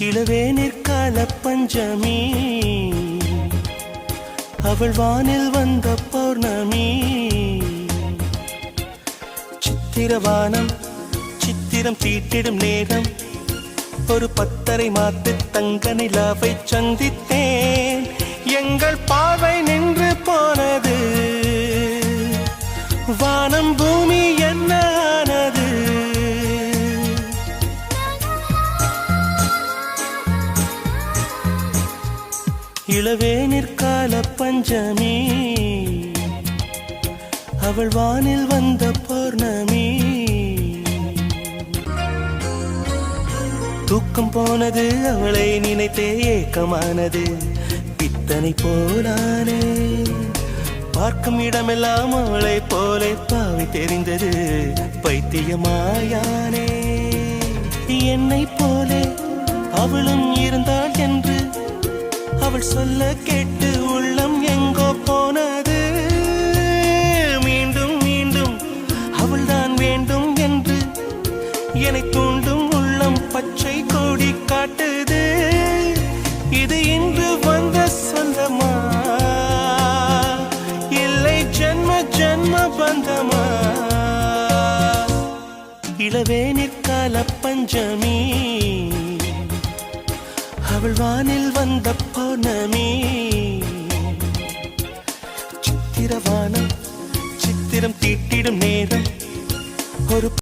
இளவே நிற்கால பஞ்சமி. அவள் வானில் வந்த பௌர்ணமி. சித்திரவானம் சித்திரம் தீட்டிடும் நேரம். ஒரு பத்தரை மாத்து தங்க நிலாவை சந்தித்தேன். எங்கள் பார்வை நின்று போனது இளவே நிற்கால பஞ்சமி. அவள் வானில் வந்த பௌர்ணமி. தூக்கம் போனது அவளை நினைத்தே ஏக்கமானது. பித்தனை போலானே. பார்க்கும் இடமெல்லாம் அவளை போலே பாவி தெரிந்தது. பைத்தியமாயானே என்னை போலே அவளும் இருந்தாள் அவள் சொல்ல கேட்டு உள்ளம் எங்கோ போனது. மீண்டும் மீண்டும் அவள்தான் வேண்டும் என்று என்னை தூண்டும் உள்ளம் பச்சை கொடி காட்டுது. இது இன்று வந்த சொந்தமா? இல்லை ஜென்ம ஜென்ம பந்தமா? இளவேனிற்கால பஞ்சமி. அவள் வானில் வந்த பௌர்ணமி. சித்திரவானம் சித்திரம் தீட்டிடும் நேரம் ஒரு